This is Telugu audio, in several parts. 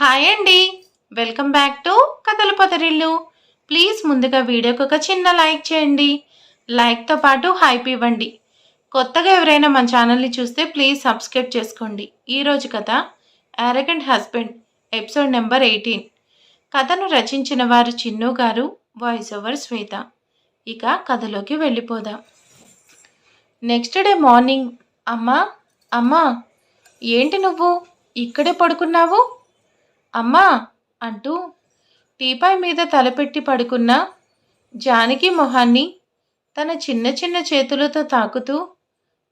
హాయ్ అండి. వెల్కమ్ బ్యాక్ టు కథల పొదరిల్లు. ప్లీజ్ ముందుగా వీడియోకి ఒక చిన్న లైక్ చేయండి. లైక్తో పాటు హైప్ ఇవ్వండి. కొత్తగా ఎవరైనా మన ఛానల్ని చూస్తే ప్లీజ్ సబ్స్క్రైబ్ చేసుకోండి. ఈరోజు కథ arrogant husband episode number eighteen కథను రచించిన వారు చిన్ను గారు వాయిస్ ఓవర్ శ్వేత. ఇక కథలోకి వెళ్ళిపోదాం. నెక్స్ట్ డే మార్నింగ్ అమ్మా అమ్మా ఏంటి నువ్వు? ఇక్కడే పడుకున్నావు? అమ్మా! అంటూ టీపాయ్ మీద తలపెట్టి పడుకున్న జానకి మొహాన్ని తన చిన్న చిన్న చేతులతో తాకుతూ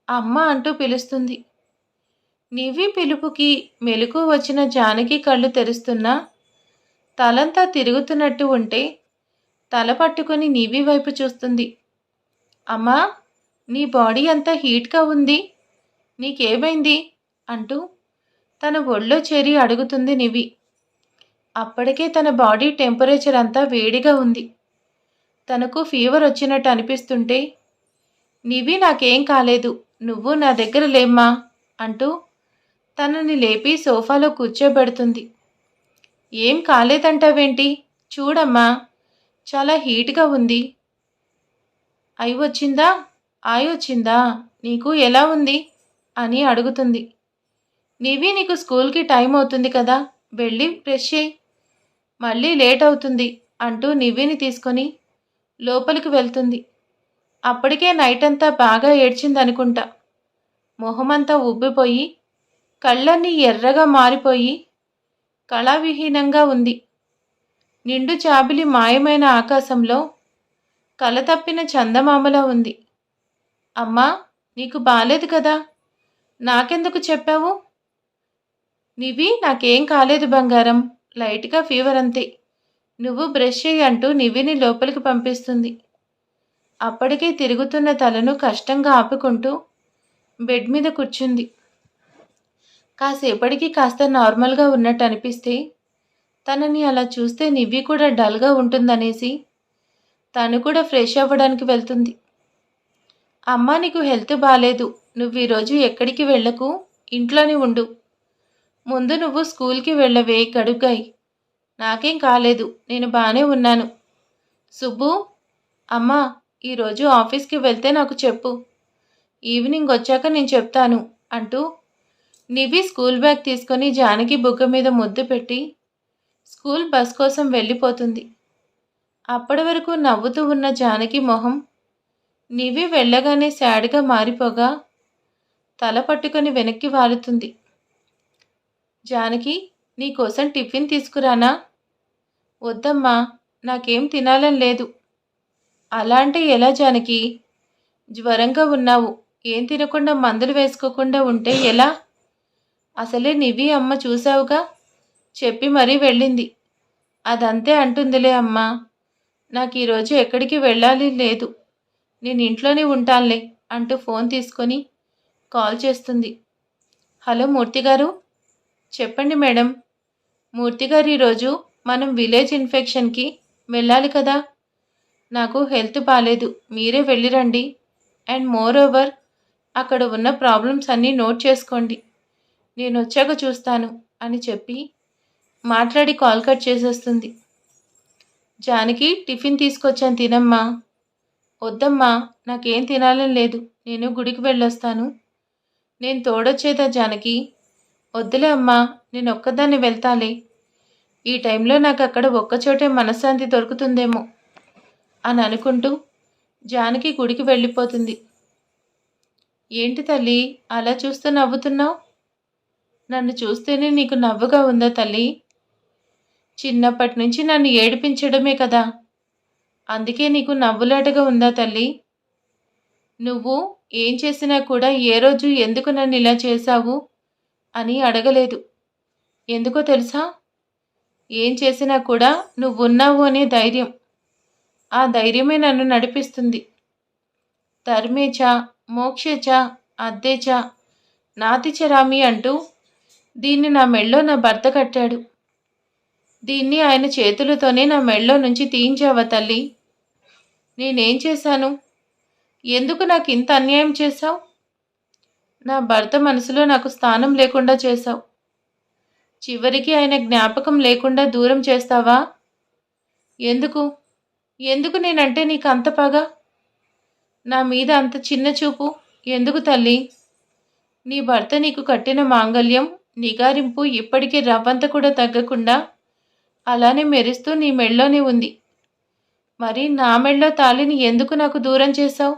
అమ్మ అంటూ పిలుస్తుంది. నివి పిలుపుకి మెలకు వచ్చిన జానకి కళ్ళు తెరుస్తున్నా తలంతా తిరుగుతున్నట్టు ఉంటే తల పట్టుకొని నివి వైపు చూస్తుంది. అమ్మా! నీ బాడీ అంతా హీట్గా ఉంది. నీకేమైంది? అంటూ తన ఒళ్ళో చేరి అడుగుతుంది నివి. అప్పటికే తన బాడీ టెంపరేచర్ అంతా వేడిగా ఉంది. తనకు ఫీవర్ వచ్చినట్టు అనిపిస్తుంటే నీవి నాకేం కాలేదు నువ్వు నా దగ్గర లేమ్మా అంటూ తనని లేపి సోఫాలో కూర్చోబెడుతుంది. ఏం కాలేదంటావేంటి? చూడమ్మా చాలా హీట్గా ఉంది. అయి వచ్చిందా? ఆయి వచ్చిందా? నీకు ఎలా ఉంది? అని అడుగుతుంది. నీవి నీకు స్కూల్కి టైం అవుతుంది కదా వెళ్ళి ఫ్రెష్ చేయి మళ్ళీ లేట్ అవుతుంది అంటూ నివ్విని తీసుకొని లోపలికి వెళ్తుంది. అప్పటికే నైట్ అంతా బాగా ఏడ్చిందనుకుంటా. మొహమంతా ఉబ్బిపోయి కళ్ళన్నీ ఎర్రగా మారిపోయి కళావిహీనంగా ఉంది. నిండు చాబిలి మాయమైన ఆకాశంలో కలతప్పిన చందమామలా ఉంది. అమ్మా నీకు బాలేదు కదా? నాకెందుకు చెప్పావు? నివి నాకేం కాలేదు బంగారం. లైట్గా ఫీవర్ అంతే. నువ్వు బ్రష్ చేయి అంటూ నివిని లోపలికి పంపిస్తుంది. అప్పటికే తిరుగుతున్న తలను కష్టంగా ఆపుకుంటూ బెడ్ మీద కూర్చుంది. కాసేపటికి కాస్త నార్మల్గా ఉన్నట్టు అనిపిస్తే తనని అలా చూస్తే నివ్వి కూడా డల్గా ఉంటుందనేసి తను కూడా ఫ్రెష్ అవ్వడానికి వెళ్తుంది. అమ్మ నీకు హెల్త్ బాగాలేదు నువ్వు ఈరోజు ఎక్కడికి వెళ్ళకు? ఇంట్లోనే ఉండు. ముందు నువ్వు స్కూల్కి వెళ్ళవే కడుగ్గాయి నాకేం కాలేదు నేను బాగానే ఉన్నాను. సుబ్బు అమ్మా ఈరోజు ఆఫీస్కి వెళ్తే నాకు చెప్పు. ఈవినింగ్ వచ్చాక నేను చెప్తాను అంటూ నివి స్కూల్ బ్యాగ్ తీసుకొని జానకి బుగ్గ మీద ముద్దు పెట్టి స్కూల్ బస్ కోసం వెళ్ళిపోతుంది. అప్పటి వరకు నవ్వుతూ ఉన్న జానకి మొహం నివి వెళ్ళగానే శాడ్గా మారిపోగా తల పట్టుకొని వెనక్కి వాలుతుంది జానకి నీకోసం టిఫిన్ తీసుకురానా? వద్దమ్మా నాకేం తినాలని లేదు. అలా అంటే ఎలా జానకి? జ్వరంగా ఉన్నావు. ఏం తినకుండా మందులు వేసుకోకుండా ఉంటే ఎలా? అసలే నివి అమ్మ చూసావుగా చెప్పి మరీ వెళ్ళింది. అదంతే అంటుందిలే అమ్మా. నాకు ఈరోజు ఎక్కడికి వెళ్ళాలి లేదు. నేను ఇంట్లోనే ఉంటానులే అంటూ ఫోన్ తీసుకొని కాల్ చేస్తుంది. హలో మూర్తి గారు చెప్పండి మేడం. మూర్తిగారు ఈరోజు మనం విలేజ్ ఇన్ఫెక్షన్కి వెళ్ళాలి కదా. నాకు హెల్త్ బాగాలేదు మీరే వెళ్ళిరండి అండ్ మోర్ ఓవర్ అక్కడ ఉన్న ప్రాబ్లమ్స్ అన్నీ నోట్ చేసుకోండి. నేను వచ్చాక చూస్తాను అని చెప్పి మాట్లాడి కాల్ కట్ చేసేస్తుంది. జానకి టిఫిన్ తీసుకొచ్చాను తినమ్మా. వద్దమ్మా నాకేం తినాలని లేదు. నేను గుడికి వెళ్ళొస్తాను. నేను తోడొచ్చేదా జానకి? వద్దులే అమ్మా నేను ఒక్కదాన్ని వెళ్తాలి. ఈ టైంలో నాకు అక్కడ ఒక్కచోటే మనశ్శాంతి దొరుకుతుందేమో అని అనుకుంటూ జానకి గుడికి వెళ్ళిపోతుంది. ఏంటి తల్లి అలా చూస్తూ నవ్వుతున్నావు? నన్ను చూస్తేనే నీకు నవ్వుగా ఉందా తల్లి? చిన్నప్పటి నుంచి నన్ను ఏడిపించడమే కదా. అందుకే నీకు నవ్వులాటగా ఉందా తల్లి? నువ్వు ఏం చేసినా కూడా ఏ రోజు ఎందుకు నన్ను ఇలా చేశావు? అని అడగలేదు. ఎందుకో తెలుసా? ఏం చేసినా కూడా నువ్వున్నావు అనే ధైర్యం. ఆ ధైర్యమే నన్ను నడిపిస్తుంది. ధర్మేచ మోక్షేచ అద్దేచ నాతిచరామి అంటూ దీన్ని నా మెళ్ళో నా భర్త కట్టాడు. దీన్ని ఆయన చేతులతోనే నా మెళ్ళో నుంచి తీయించావా తల్లి? నేనేం చేశాను? ఎందుకు నాకు ఇంత అన్యాయం చేశావు? నా భర్త మనసులో నాకు స్థానం లేకుండా చేశావు. చివరికి ఆయన జ్ఞాపకం లేకుండా దూరం చేస్తావా? ఎందుకు? ఎందుకు నేనంటే నీకు అంత పగ? నా మీద అంత చిన్న చూపు. ఎందుకు తల్లి? నీ భర్త నీకు కట్టిన మాంగల్యం నిగారింపు ఇప్పటికీ రవ్వంత కూడా తగ్గకుండా అలానే మెరుస్తూ నీ మెళ్ళోనే ఉంది. మరి నా మెళ్ళో తాళిని ఎందుకు నాకు దూరం చేశావు?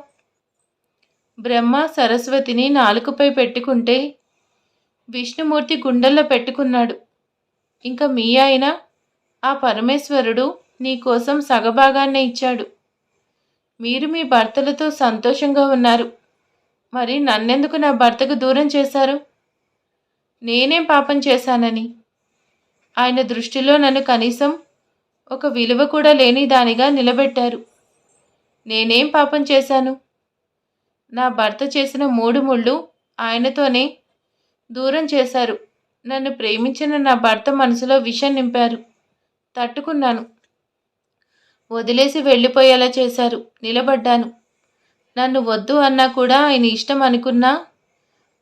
బ్రహ్మ సరస్వతిని నాలుకపై పెట్టుకుంటే విష్ణుమూర్తి గుండెల్లో పెట్టుకున్నాడు. ఇంకా మీ ఆయన ఆ పరమేశ్వరుడు నీ కోసం సగభాగాన్నే ఇచ్చాడు. మీరు మీ భర్తలతో సంతోషంగా ఉన్నారు. మరి నన్నెందుకు నా భర్తకు దూరం చేశారు? నేనేం పాపం చేశానని? ఆయన దృష్టిలో నన్ను కనీసం ఒక విలువ కూడా లేని దానిగా నిలబెట్టారు. నేనేం పాపం చేశాను? నా భర్త చేసిన మూడు ముళ్ళు ఆయనతోనే దూరం చేశారు. నన్ను ప్రేమించిన నా భర్త మనసులో విషం నింపారు. తట్టుకున్నాను. వదిలేసి వెళ్ళిపోయేలా చేశారు. నిలబడ్డాను. నన్ను వద్దు అన్నా కూడా ఆయన ఇష్టం అనుకున్నా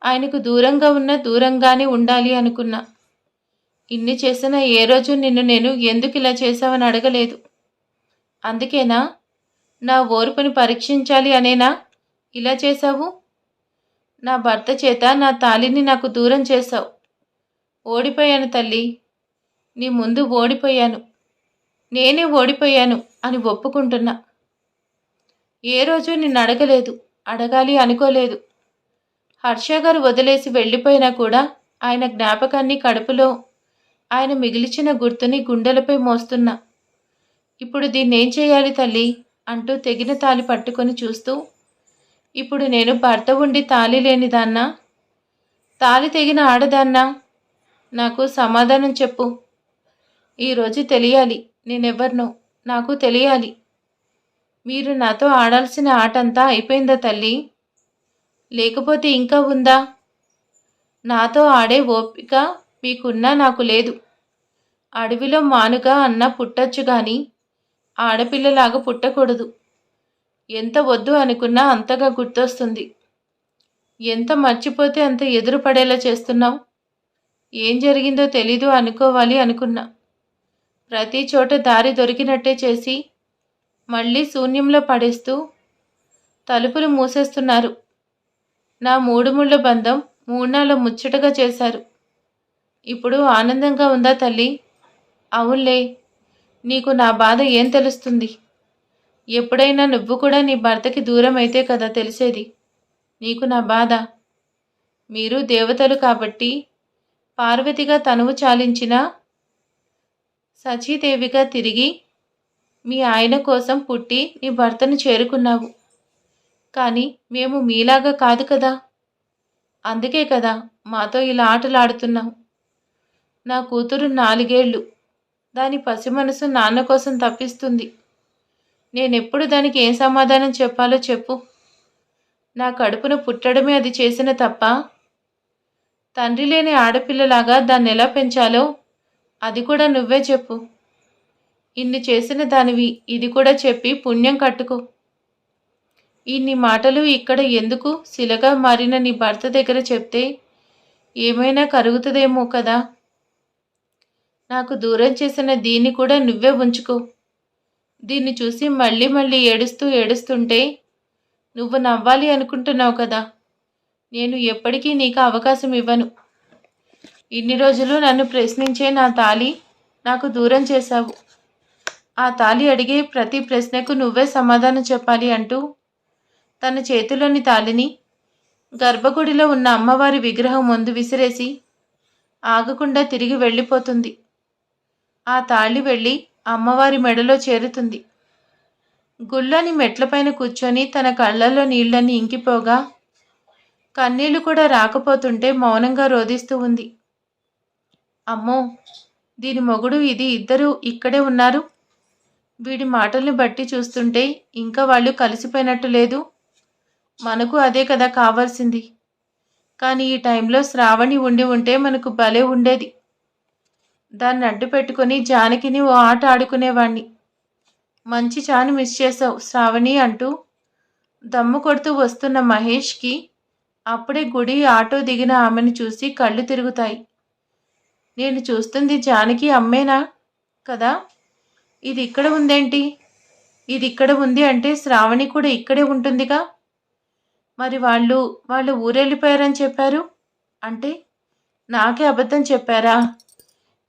ఆయనకు దూరంగా ఉన్న దూరంగానే ఉండాలి అనుకున్నా. ఇన్ని చేసినా ఏ రోజు నిన్ను నేను ఎందుకు ఇలా చేశావని అడగలేదు. అందుకేనా? నా ఓర్పుని పరీక్షించాలి అనేనా? ఇలా చేశావు? నా భర్త చేత నా తాలిని నాకు దూరం చేశావు. ఓడిపోయాను తల్లి. నీ ముందు ఓడిపోయాను. నేనే ఓడిపోయాను అని ఒప్పుకుంటున్నా. ఏ రోజు నిన్ను అడగలేదు అడగాలి అనుకోలేదు. హర్ష గారు వదిలేసి వెళ్ళిపోయినా కూడా ఆయన జ్ఞాపకాన్ని కడుపులో ఆయన మిగిల్చిన గుర్తుని గుండెలపై మోస్తున్నా. ఇప్పుడు దీన్నేం చేయాలి తల్లి? అంటూ తెగిన తాలి పట్టుకొని చూస్తూ ఇప్పుడు నేను భర్త ఉండి తాలి లేనిదాన్నా తాలి తెగిన ఆడదాన్నా నాకు సమాధానం చెప్పు. ఈరోజు తెలియాలి నేనెవ్వరినో నాకు తెలియాలి. మీరు నాతో ఆడాల్సిన ఆటంతా అయిపోయిందా తల్లి? లేకపోతే ఇంకా ఉందా? నాతో ఆడే ఓపిక మీకున్నా నాకు లేదు. అడవిలో మానుగా అన్న పుట్టచ్చు కానీ ఆడపిల్లలాగా పుట్టకూడదు. ఎంత వద్దు అనుకున్నా అంతగా గుర్తొస్తుంది. ఎంత మర్చిపోతే అంత ఎదురు పడేలా చేస్తున్నావు? ఏం జరిగిందో తెలీదు అనుకోవాలి అనుకున్నా. ప్రతి చోట దారి దొరికినట్టే చేసి మళ్ళీ శూన్యంలో పడేస్తూ తలుపులు మూసేస్తున్నారు. నా మూడు ముళ్ళ బంధం మూడునాళ్ళ ముచ్చటగా చేశారు. ఇప్పుడు ఆనందంగా ఉందా తల్లి? అవునులే నీకు నా బాధ ఏం తెలుస్తుంది? ఎప్పుడైనా నువ్వు కూడా నీ భర్తకి దూరం అయితే కదా తెలిసేది? నీకు నా బాధ. మీరు దేవతలు కాబట్టి పార్వతిగా తనువు చాలించిన సచీదేవిగా తిరిగి మీ ఆయన కోసం పుట్టి నీ భర్తను చేరుకున్నావు. కానీ మేము మీలాగా కాదు కదా. అందుకే కదా మాతో ఇలా ఆటలాడుతున్నావు. నా కూతురు నాలుగేళ్ళు. దాని పసి మనసు నాన్న కోసం తప్పిస్తుంది. నేనెప్పుడు దానికి ఏం సమాధానం చెప్పాలో చెప్పు. నా కడుపును పుట్టడమే అది చేసిన తప్ప తండ్రి లేని ఆడపిల్లలాగా దాన్ని ఎలా పెంచాలో అది కూడా నువ్వే చెప్పు. ఇన్ని చేసిన దానివి ఇది కూడా చెప్పి పుణ్యం కట్టుకో. ఇన్ని మాటలు ఇక్కడ ఎందుకు శిలగా మారిన నీ భర్త దగ్గర చెప్తే ఏమైనా కరుగుతుందేమో కదా. నాకు దూరం చేసిన దీన్ని కూడా నువ్వే ఉంచుకో. దీన్ని చూసి మళ్ళీ మళ్ళీ ఏడుస్తూ ఏడుస్తుంటే నువ్వు నవ్వాలి అనుకుంటున్నావు కదా. నేను ఎప్పటికీ నీకు అవకాశం ఇవ్వను. ఇన్ని రోజులు నన్ను ప్రశ్నించే నా తాలి నాకు దూరం చేశావు. ఆ తాలి అడిగే ప్రతి ప్రశ్నకు నువ్వే సమాధానం చెప్పాలి అంటూ తన చేతిలోని తాలిని గర్భగుడిలో ఉన్న అమ్మవారి విగ్రహం ముందు విసిరేసి ఆగకుండా తిరిగి వెళ్ళిపోతుంది. ఆ తాళి వెళ్ళి అమ్మవారి మెడలో చేరుతుంది. గుళ్ళని మెట్లపైన కూర్చొని తన కళ్ళల్లో నీళ్ళని ఇంకిపోగా కన్నీళ్ళు కూడా రాకపోతుంటే మౌనంగా రోధిస్తూ ఉంది. అమ్మో దీని మొగుడు ఇది ఇద్దరు ఇక్కడే ఉన్నారు? వీడి మాటల్ని బట్టి చూస్తుంటే ఇంకా వాళ్ళు కలిసిపోయినట్టు లేదు. మనకు అదే కదా కావాల్సింది. కానీ ఈ టైంలో శ్రావణి ఉండి ఉంటే మనకు భలే ఉండేది. దాన్ని అడ్డు పెట్టుకొని జానకిని ఓ ఆట ఆడుకునేవాణ్ణి. మంచి చాని మిస్ చేసావు శ్రావణి అంటూ దమ్ము కొడుతూ వస్తున్న మహేష్కి అప్పుడే గుడి ఆటో దిగిన ఆమెను చూసి కళ్ళు తిరుగుతాయి. నేను చూస్తుంది జానకి అమ్మేనా కదా? ఇది ఇక్కడ ఉందేంటి? ఇది ఇక్కడ ఉంది అంటే శ్రావణి కూడా ఇక్కడే ఉంటుందిగా? మరి వాళ్ళు వాళ్ళు ఊరెళ్ళిపోయారని చెప్పారు? అంటే నాకే అబద్ధం చెప్పారా?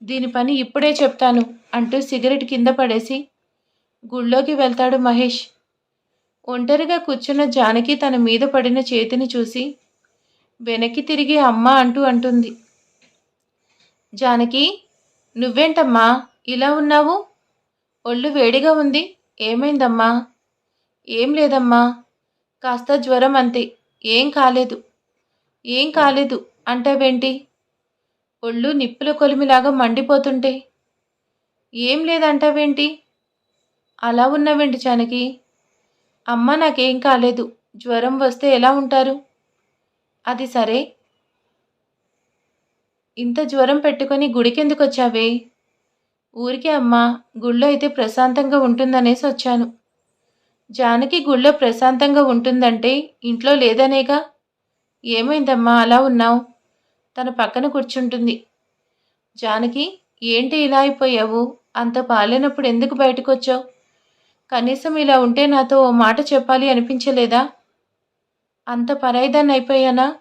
దీని పని ఇప్పుడే చెప్తాను అంటూ సిగరెట్ కింద పడేసి గుళ్ళోకి వెళ్తాడు మహేష్. ఒంటరిగా కూర్చున్న జానకి తన మీద పడిన చేతిని చూసి వెనక్కి తిరిగి అమ్మ అంటూ అంటుంది. జానకి నువ్వేంటమ్మా ఇలా ఉన్నావు? ఒళ్ళు వేడిగా ఉంది. ఏమైందమ్మా? ఏం లేదమ్మా. కాస్త జ్వరం అంతే. ఏం కాలేదు. ఏం కాలేదు. అంటావేంటి? ఒళ్ళు నిప్పుల కొలిమిలాగా మండిపోతుంటే. ఏం లేదంటావేంటి? అలా ఉన్నావేంటి జానకి? అమ్మ నాకేం కాలేదు. జ్వరం వస్తే ఎలా ఉంటారు? అది సరే. ఇంత జ్వరం పెట్టుకొని గుడికెందుకు వచ్చావే ఊరికే అమ్మా గుళ్ళో అయితే ప్రశాంతంగా ఉంటుందనేసి వచ్చాను. జానకి గుళ్ళో ప్రశాంతంగా ఉంటుందంటే ఇంట్లో లేదనేగా? ఏమైందమ్మా అలా ఉన్నావు? తన పక్కన కూర్చుంటుంది. జానకి ఏంటి ఇలా అయిపోయావు? అంత బాలేనప్పుడు ఎందుకు బయటకు వచ్చావు కనీసం ఇలా ఉంటే నాతో ఓ మాట చెప్పాలి అనిపించలేదా? అంత పరాయిదాన్ని అయిపోయానా?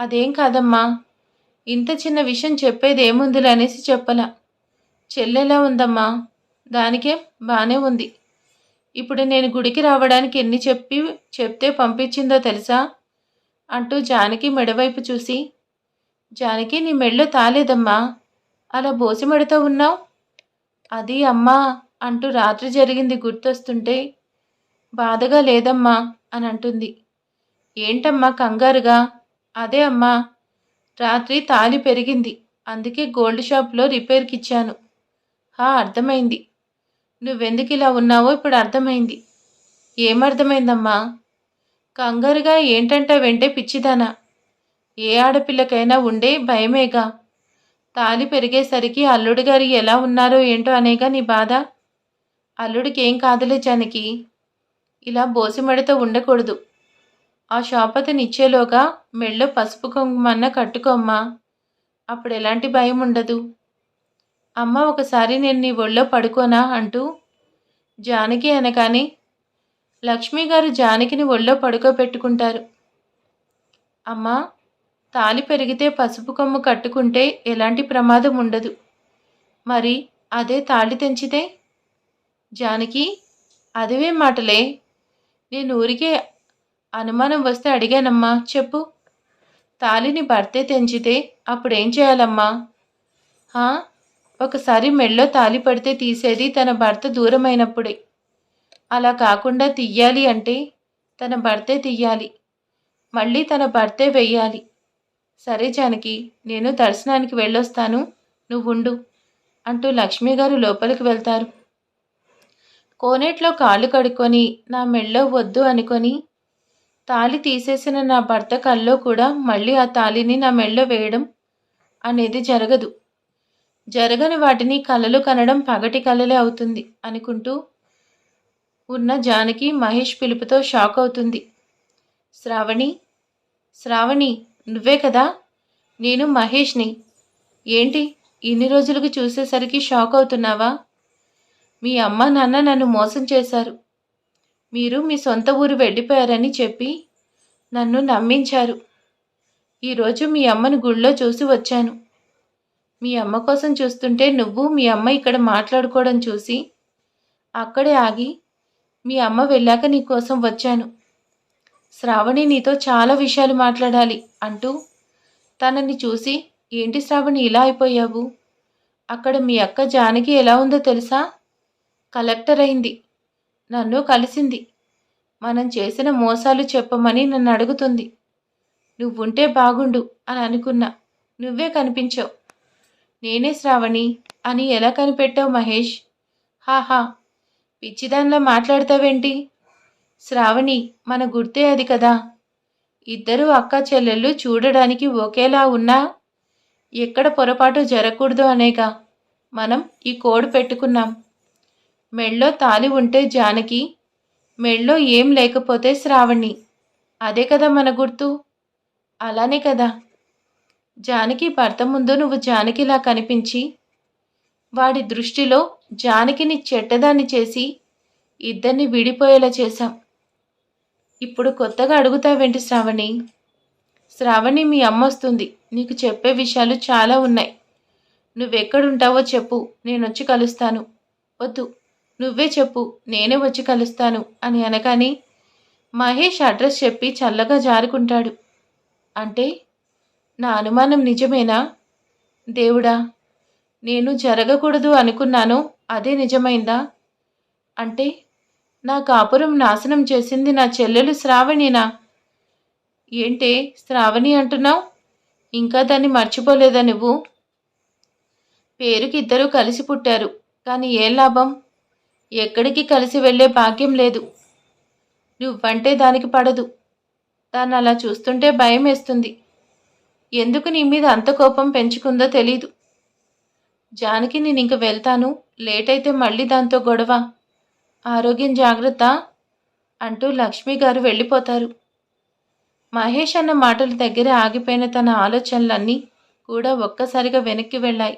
అదేం కాదమ్మా. ఇంత చిన్న విషయం చెప్పేది ఏముందిలే అనేసి చెప్పలా. చెల్లెలా ఉందమ్మా? దానికే బాగానే ఉంది. ఇప్పుడు నేను గుడికి రావడానికి ఎన్ని చెప్పి చెప్తే పంపించిందో తెలుసా? అంటూ జానకి మెడవైపు చూసి జానకి నీ మెళ్ళో తాలేదమ్మా. అలా బోసి మెడతో ఉన్నావు? అది అమ్మా అంటూ రాత్రి జరిగింది గుర్తొస్తుంటే బాధగా లేదమ్మా అని అంటుంది. ఏంటమ్మా కంగారుగా? అదే అమ్మా రాత్రి తాలి పెరిగింది. అందుకే గోల్డ్ షాప్లో రిపేర్కి ఇచ్చాను హా అర్థమైంది. నువ్వెందుకు ఇలా ఉన్నావో ఇప్పుడు అర్థమైంది. ఏమర్థమైందమ్మా? కంగారుగా ఏంటంటే వెంటే పిచ్చిదానా? ఏ ఆడపిల్లకైనా ఉండే భయమేగా. తాలి పెరిగేసరికి అల్లుడు గారు ఎలా ఉన్నారో ఏంటో అనేగా నీ బాధ? అల్లుడికి ఏం కాదులే జానకి. ఇలా బోసిమడితో ఉండకూడదు. ఆ షాపతని ఇచ్చేలోగా మెళ్ళో పసుపు కుంకుమన్న కట్టుకోమ్మా అప్పుడు ఎలాంటి భయం ఉండదు అమ్మ ఒకసారి నేను నీ ఒళ్ళో పడుకోనా అంటూ జానకి అనగానే లక్ష్మి గారు జానకిని ఒళ్ళో పడుకోబెట్టుకుంటారు. అమ్మా తాలి పెరిగితే పసుపు కొమ్ము కట్టుకుంటే ఎలాంటి ప్రమాదం ఉండదు. మరి అదే తాళి తెంచితే? జానకి అదివే మాటలే. నేను ఊరికే అనుమానం వస్తే అడిగానమ్మా చెప్పు. తాలిని భర్తే తెంచితే అప్పుడేం చేయాలమ్మా? ఒకసారి మెళ్ళో తాలి పడితే తీసేది తన భర్త దూరమైనప్పుడే. అలా కాకుండా తీయాలి అంటే తన భర్తే తీయాలి. మళ్ళీ తన భర్తే వెయ్యాలి. సరే జానకి నేను దర్శనానికి వెళ్ళొస్తాను. నువ్వుండు అంటూ లక్ష్మి గారు లోపలికి వెళ్తారు. కోనేట్లో కాళ్ళు కడుక్కొని నా మెళ్ళో వద్దు అనుకొని తాళి తీసేసిన నా భర్త కల్లో కూడా మళ్ళీ ఆ తాళిని నా మెళ్ళో వేయడం అనేది జరగదు. జరగని వాటిని కలలు కనడం పగటి కలలే అవుతుంది అనుకుంటూ ఉన్న జానకి మహేష్ పిలుపుతో షాక్ అవుతుంది. శ్రావణి శ్రావణి నువ్వే కదా? నేను మహేష్ని. ఏంటి ఇన్ని రోజులకు చూసేసరికి షాక్ అవుతున్నావా? మీ అమ్మ నాన్న నన్ను మోసం చేశారు. మీరు మీ సొంత ఊరు వెళ్ళిపోయారని చెప్పి నన్ను నమ్మించారు. ఈరోజు మీ అమ్మను గుళ్ళో చూసి వచ్చాను. మీ అమ్మ కోసం చూస్తుంటే నువ్వు మీ అమ్మ ఇక్కడ మాట్లాడుకోవడం చూసి అక్కడే ఆగి మీ అమ్మ వెళ్ళాక నీ కోసం వచ్చాను. శ్రావణి నీతో చాలా విషయాలు మాట్లాడాలి అంటూ తనని చూసి ఏంటి శ్రావణి ఇలా అయిపోయావు? అక్కడ మీ అక్క జానకి ఎలా ఉందో తెలుసా? కలెక్టర్ అయింది. నన్ను కలిసింది. మనం చేసిన మోసాలు చెప్పమని నన్ను అడుగుతుంది. నువ్వుంటే బాగుండు అని అనుకున్నా. నువ్వే కనిపించావు. నేనే శ్రావణి అని ఎలా కనిపెట్టావు మహేష్? హాహా! పిచ్చిదానిలా మాట్లాడతావేంటి? శ్రావణి మన గుర్తే అది కదా? ఇద్దరు అక్క చెల్లెళ్ళు చూడడానికి ఒకేలా ఉన్నా ఎక్కడ పొరపాటు జరగకూడదు అనేగా. మనం ఈ కోడ్ పెట్టుకున్నాం. మెళ్ళో తాలి ఉంటే జానకి మెళ్ళో ఏం లేకపోతే శ్రావణి. అదే కదా మన గుర్తు? అలానే కదా. జానకి భర్త ముందు నువ్వు జానకిలా కనిపించి వాడి దృష్టిలో జానకిని చెడ్డదాన్ని చేసి ఇద్దరిని విడిపోయేలా చేశాం. ఇప్పుడు కొత్తగా అడుగుతావేంటి శ్రావణి? శ్రావణి మీ అమ్మ వస్తుంది. నీకు చెప్పే విషయాలు చాలా ఉన్నాయి. నువ్వెక్కడుంటావో చెప్పు. నేను వచ్చి కలుస్తాను. వద్దు. నువ్వే చెప్పు. నేనే వచ్చి కలుస్తాను అని అనగానే మహేష్ అడ్రస్ చెప్పి చల్లగా జారుకుంటాడు. అంటే నా అనుమానం నిజమేనా? దేవుడా నేను జరగకూడదు అనుకున్నాను. అదే నిజమైందా? అంటే నా కాపురం నాశనం చేసింది నా చెల్లెలు శ్రావణినా. ఏంటే శ్రావణి అంటున్నావు? ఇంకా దాన్ని మర్చిపోలేదా నువ్వు? పేరుకి ఇద్దరూ కలిసి పుట్టారు కానీ ఏం లాభం? ఎక్కడికి కలిసి వెళ్ళే భాగ్యం లేదు. నువ్వంటే దానికి పడదు. దాన్ని అలా చూస్తుంటే భయం వేస్తుంది. ఎందుకు నీ మీద అంత కోపం పెంచుకుందో తెలీదు. జానకి నేను ఇంక వెళ్తాను. లేట్ అయితే మళ్ళీ దాంతో గొడవ. ఆరోగ్యం జాగ్రత్త అంటూ లక్ష్మి గారు వెళ్ళిపోతారు. మహేష్ అన్న మాటల దగ్గర ఆగిపోయిన తన ఆలోచనలన్నీ కూడా ఒక్కసారిగా వెనక్కి వెళ్ళాయి.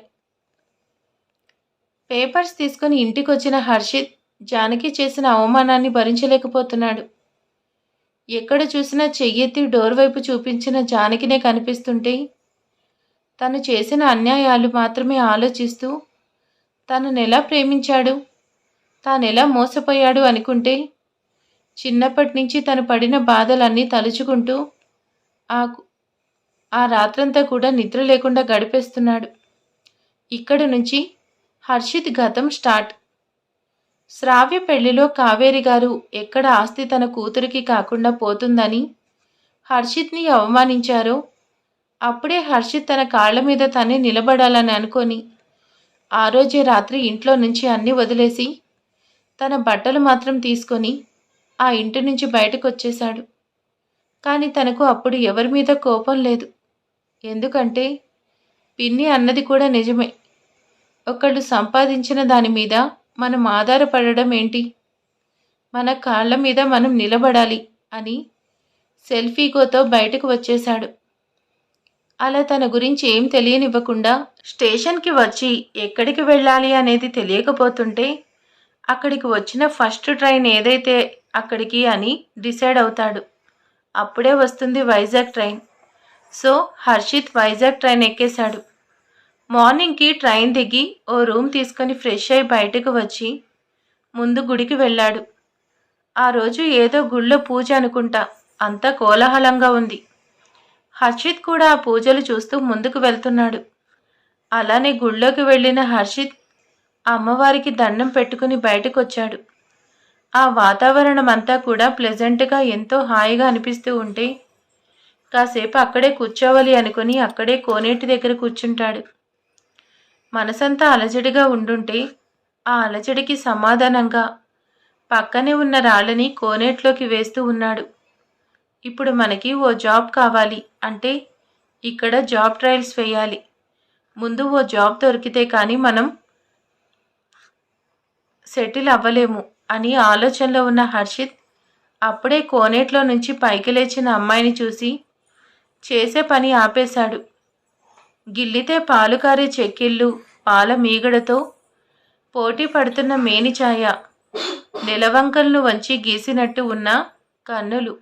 పేపర్స్ తీసుకుని ఇంటికొచ్చిన హర్షిత్ జానకి చేసిన అవమానాన్ని భరించలేకపోతున్నాడు. ఎక్కడ చూసినా చెయ్యెత్తి డోర్ వైపు చూపించిన జానకినే కనిపిస్తుంటే తను చేసిన అన్యాయాలు మాత్రమే ఆలోచిస్తూ తనను ఎలా ప్రేమించాడు? తానెలా మోసపోయాడు అనుకుంటే? చిన్నప్పటి నుంచి తను పడిన బాధలన్నీ తలుచుకుంటూ ఆ ఆ రాత్రంతా కూడా నిద్ర లేకుండా గడిపేస్తున్నాడు. ఇక్కడ నుంచి హర్షిత్ గతం స్టార్ట్. శ్రావ్య పెళ్ళిలో కావేరి గారు ఎక్కడ ఆస్తి తన కూతురికి కాకుండా పోతుందని హర్షిత్ని అవమానించారో అప్పుడే హర్షిత్ తన కాళ్ళ మీద తనే నిలబడాలని అనుకొని ఆ రోజే రాత్రి ఇంట్లో నుంచి అన్నీ వదిలేసి తన బట్టలు మాత్రం తీసుకొని ఆ ఇంటి నుంచి బయటకు వచ్చేశాడు కానీ తనకు అప్పుడు ఎవరి మీద కోపం లేదు. ఎందుకంటే పిన్ని అన్నది కూడా నిజమే. ఒకళ్ళు సంపాదించిన దాని మీద మనం ఆధారపడడం ఏంటి? మన కాళ్ళ మీద మనం నిలబడాలి అని సెల్ఫీగోతో బయటకు వచ్చేశాడు. అలా తన గురించి ఏం తెలియనివ్వకుండా స్టేషన్కి వచ్చి ఎక్కడికి వెళ్ళాలి అనేది తెలియకపోతుంటే అక్కడికి వచ్చిన ఫస్ట్ ట్రైన్ ఏదైతే అక్కడికి అని డిసైడ్ అవుతాడు. అప్పుడే వస్తుంది Vizag train. So Harshit Vizag train ఎక్కేశాడు. మార్నింగ్కి ట్రైన్ దిగి ఓ రూమ్ తీసుకొని ఫ్రెష్ అయి బయటకు వచ్చి ముందు గుడికి వెళ్ళాడు. ఆ రోజు ఏదో గుళ్ళో పూజ అనుకుంటా. అంతా కోలాహలంగా ఉంది. హర్షిత్ కూడా ఆ పూజలు చూస్తూ ముందుకు వెళ్తున్నాడు. అలానే గుళ్ళోకి వెళ్ళిన హర్షిత్ అమ్మవారికి దండం పెట్టుకుని బయటకు వచ్చాడు ఆ వాతావరణం అంతా కూడా ప్లెజెంట్గా ఎంతో హాయిగా అనిపిస్తూ ఉంటే కాసేపు అక్కడే కూర్చోవాలి అనుకుని అక్కడే కోనేటి దగ్గర కూర్చుంటాడు. మనసంతా అలజడిగా ఉండుంటే ఆ అలజడికి సమాధానంగా పక్కనే ఉన్న రాళ్ళని కోనేట్లోకి వేస్తూ ఉన్నాడు. ఇప్పుడు మనకి ఓ జాబ్ కావాలి అంటే ఇక్కడ జాబ్ ట్రయల్స్ వేయాలి. ముందు ఓ జాబ్ దొరికితే కానీ మనం సెటిల్ అవ్వలేము అని ఆలోచనలో ఉన్న హర్షిత్ అప్పుడే కోనేట్లో నుంచి పైకి లేచిన అమ్మాయిని చూసి చేసే పని ఆపేశాడు. గిల్లితే పాలు కారే చెక్కిళ్ళు పాల మీగడతో పోటీ పడుతున్న మేనిఛాయ నెలవంకలను వంచి గీసినట్టు ఉన్న కన్నులు.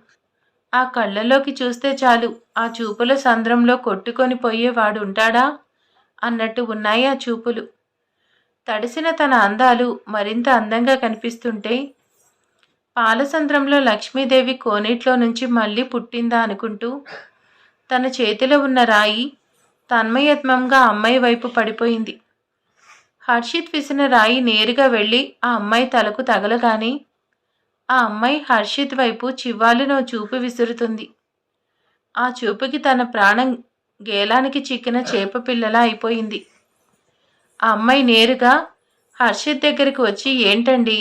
ఆ కళ్ళలోకి చూస్తే చాలు ఆ చూపుల సంద్రంలో కొట్టుకొని పోయేవాడు ఉంటాడా అన్నట్టు ఉన్నాయి ఆ చూపులు. తడిసిన తన అందాలు మరింత అందంగా కనిపిస్తుంటే పాలసంద్రంలో లక్ష్మీదేవి కోనేట్లో నుంచి మళ్ళీ పుట్టిందా అనుకుంటూ తన చేతిలో ఉన్న రాయి తన్మయత్మంగా అమ్మాయి వైపు పడిపోయింది. హర్షిత్ విసిన రాయి నేరుగా వెళ్ళి ఆ అమ్మాయి తలకు తగలగానే ఆ అమ్మాయి హర్షిత్ వైపు చివ్వాలినో చూపు విసురుతుంది. ఆ చూపుకి తన ప్రాణం గేలానికి చిక్కిన చేప పిల్లలా అయిపోయింది. ఆ అమ్మాయి నేరుగా హర్షిత్ దగ్గరికి వచ్చి ఏంటండి?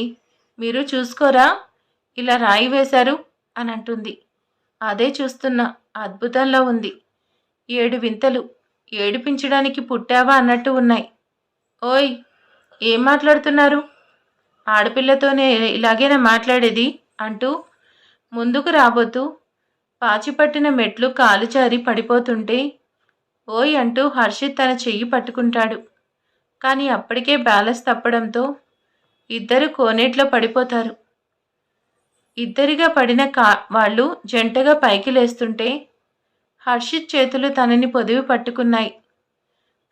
మీరు చూసుకోరా? ఇలా రాయి వేశారు? అని అంటుంది. అదే చూస్తున్నా. అద్భుతంలో ఉంది. ఏడు వింతలు. ఏడిపించడానికి పుట్టావా అన్నట్టు ఉన్నాయి. ఓయ్! ఏం మాట్లాడుతున్నారు? ఆడపిల్లతోనే ఇలాగేనా మాట్లాడేది? అంటూ ముందుకు రాబోతూ పాచిపట్టిన మెట్లు కాలుచారి పడిపోతుంటే ఓయ్! అంటూ హర్షిత్ తన చెయ్యి పట్టుకుంటాడు. కానీ అప్పటికే బ్యాలెన్స్ తప్పడంతో ఇద్దరు కోనేట్లో పడిపోతారు. ఇద్దరిగా పడిన కా వాళ్ళు జంటగా పైకి లేస్తుంటే హర్షిత్ చేతులు తనని పొదివి పట్టుకున్నాయి.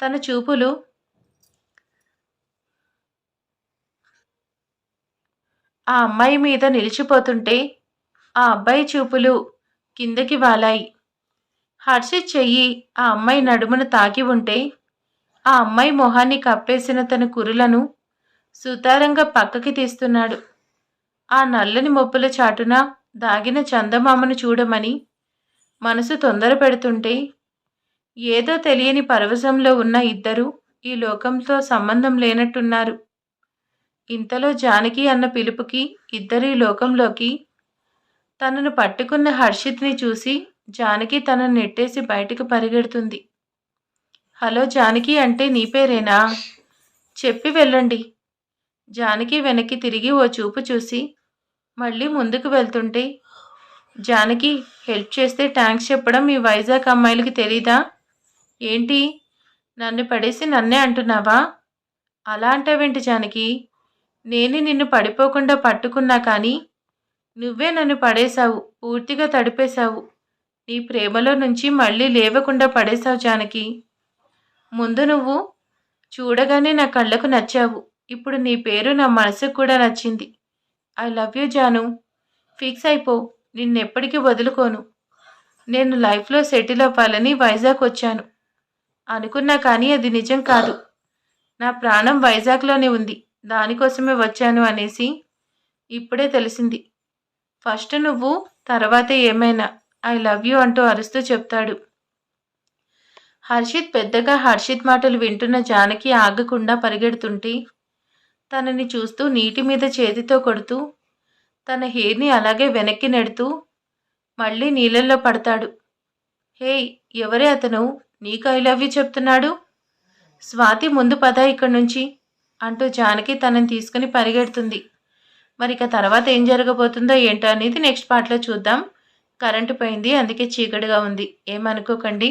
తన చూపులు ఆ అమ్మాయి మీద నిలిచిపోతుంటే ఆ అబ్బాయి చూపులు కిందకి వాలాయి. హర్షిత్ చెయ్యి ఆ అమ్మాయి నడుమును తాకి ఉంటే ఆ అమ్మాయి మొహాన్ని కప్పేసిన తన కురులను సుతారంగా పక్కకి తీస్తున్నాడు. ఆ నల్లని మొప్పుల చాటున దాగిన చందమామను చూడమని మనసు తొందర పెడుతుంటే ఏదో తెలియని పరవశంలో ఉన్న ఇద్దరు ఈ లోకంతో సంబంధం లేనట్టున్నారు. ఇంతలో జానకి అన్న పిలుపుకి ఇద్దరు ఈ లోకంలోకి తనను పట్టుకున్న హర్షిత్ని చూసి జానకి తనను నెట్టేసి బయటకు పరిగెడుతుంది. హలో జానకి అంటే నీ పేరేనా? చెప్పి వెళ్ళండి. జానకి వెనక్కి తిరిగి ఓ చూపు చూసి మళ్ళీ ముందుకు వెళ్తుంటే జానకి హెల్ప్ చేస్తే థ్యాంక్స్ చెప్పడం మీ వైజాగ్ అమ్మాయిలకి తెలీదా? ఏంటి? నన్ను పడేసి నన్నే అంటున్నావా? అలా అంటావేంటి జానకి? నేనే నిన్ను పడిపోకుండా పట్టుకున్నా కానీ నువ్వే నన్ను పడేశావు పూర్తిగా తడిపేశావు. నీ ప్రేమలో నుంచి మళ్ళీ లేవకుండా పడేశావు జానకి. ముందు నువ్వు చూడగానే నా కళ్ళకు నచ్చావు. ఇప్పుడు నీ పేరు నా మనసుకు కూడా నచ్చింది. I love you Janu. Fix అయిపో. నిన్నెప్పటికీ వదులుకోను. నేను లైఫ్లో సెటిల్ అవ్వాలని వైజాగ్ వచ్చాను. అనుకున్నా కానీ అది నిజం కాదు. నా ప్రాణం వైజాగ్లోనే ఉంది. దానికోసమే వచ్చాను అనేసి ఇప్పుడే తెలిసింది. ఫస్ట్ నువ్వు తర్వాతే ఏమైనా. ఐ లవ్ యూ అంటూ అరుస్తూ చెప్తాడు. హర్షిత్ పెద్దగా హర్షిత్ మాటలు వింటున్న జానకి ఆగకుండా పరిగెడుతుంటే తనని చూస్తూ నీటి మీద చేతితో కొడుతూ తన హెయిర్ని అలాగే వెనక్కి నెడుతూ మళ్ళీ నీళ్ళల్లో పడతాడు. హే ఎవరే అతను? నీకు ఐ లవ్ యూ చెప్తున్నాడు? స్వాతి ముందు పద ఇక్కడి నుంచి అంటూ జానకి తనని తీసుకుని పరిగెడుతుంది. మరి ఇక తర్వాత ఏం జరగబోతుందో ఏంటో అనేది నెక్స్ట్ పార్ట్లో చూద్దాం. కరెంటు పోయింది అందుకే చీకటిగా ఉంది. ఏమనుకోకండి.